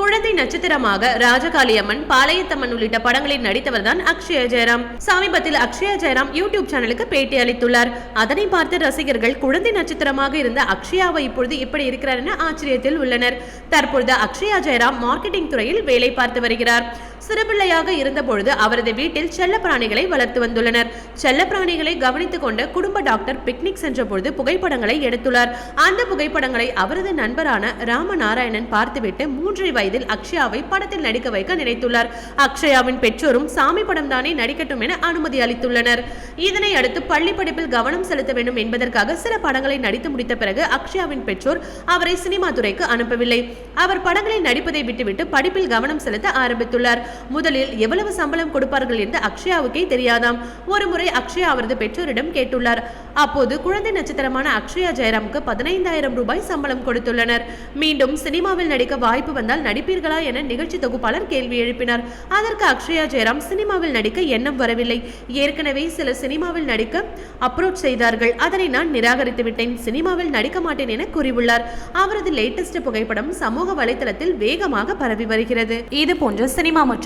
குழந்தை நட்சத்திரமாக ராஜகாளியம்மன் பாளையத்தம்மன் உள்ளிட்ட படங்களில் நடித்தவர் தான் அக்ஷய ஜெயராம். சமீபத்தில் அக்ஷயா ஜெயராம் யூடியூப் சேனலுக்கு பேட்டி அளித்துள்ளார். அதனை பார்த்த ரசிகர்கள் குழந்தை நட்சத்திரமாக இருந்த அக்ஷயாவை இப்பொழுது இப்படி இருக்கிறார் என ஆச்சரியத்தில் உள்ளனர். தற்பொழுது அக்ஷயா ஜெயராம் மார்க்கெட்டிங் துறையில் வேலை பார்த்து வருகிறார். சிறுபிள்ளையாக இருந்தபொழுது அவரது வீட்டில் செல்லப்பிராணிகளை வளர்த்து வந்துள்ளனர். செல்லப்பிராணிகளை கவனித்துக் கொண்ட குடும்ப டாக்டர் பிக்னிக் சென்ற பொழுது புகைப்படங்களை எடுத்துள்ளார். அந்த புகைப்படங்களை அவரது நண்பரான ராமநாராயணன் பார்த்துவிட்டு மூன்றரை வயதில் அக்ஷயாவை படத்தில் நடிக்க வைக்க நினைத்துள்ளார். அக்ஷயாவின் பெற்றோரும் சாமி படம் தானே நடிக்கட்டும் என அனுமதி அளித்துள்ளனர். இதனை அடுத்து பள்ளி படிப்பில் கவனம் செலுத்த வேண்டும் என்பதற்காக சில படங்களை நடித்து முடித்த பிறகு அக்ஷயாவின் பெற்றோர் அவரை சினிமா துறைக்கு அனுப்பவில்லை. அவர் படங்களில் நடிப்பதை விட்டுவிட்டு படிப்பில் கவனம் செலுத்த ஆரம்பித்துள்ளார். முதலில் எவ்வளவு சம்பளம் கொடுப்பார்கள் என்று அக்ஷயாவுக்கே தெரியாதாம். ஒரு முறை அக்ஷயா அவரது பெற்றோரிடம் கேட்டுள்ளார். அப்போது குழந்தை நட்சத்திரமான அக்ஷயா ஜெயராமுக்கு பதினைந்தாயிரம் ரூபாய் சம்பளம் கொடுத்துள்ளனர். மீண்டும் சினிமாவில் நடிக்க வாய்ப்பு வந்தால் நடிப்பீர்களா என நிகழ்ச்சி தொகுப்பாளர் கேள்வி எழுப்பினார். அதற்கு அக்ஷயா ஜெயராம் சினிமாவில் நடிக்க எண்ணம் வரவில்லை. ஏற்கனவே சில சினிமாவில் நடிக்க அப்ரோச் செய்தார்கள். அதனை நான் நிராகரித்து விட்டேன். சினிமாவில் நடிக்க மாட்டேன் என கூறியுள்ளார். அவரது லேட்டஸ்ட் புகைப்படம் சமூக வலைதளத்தில் வேகமாக பரவி வருகிறது. இது போன்ற சினிமா மற்றும்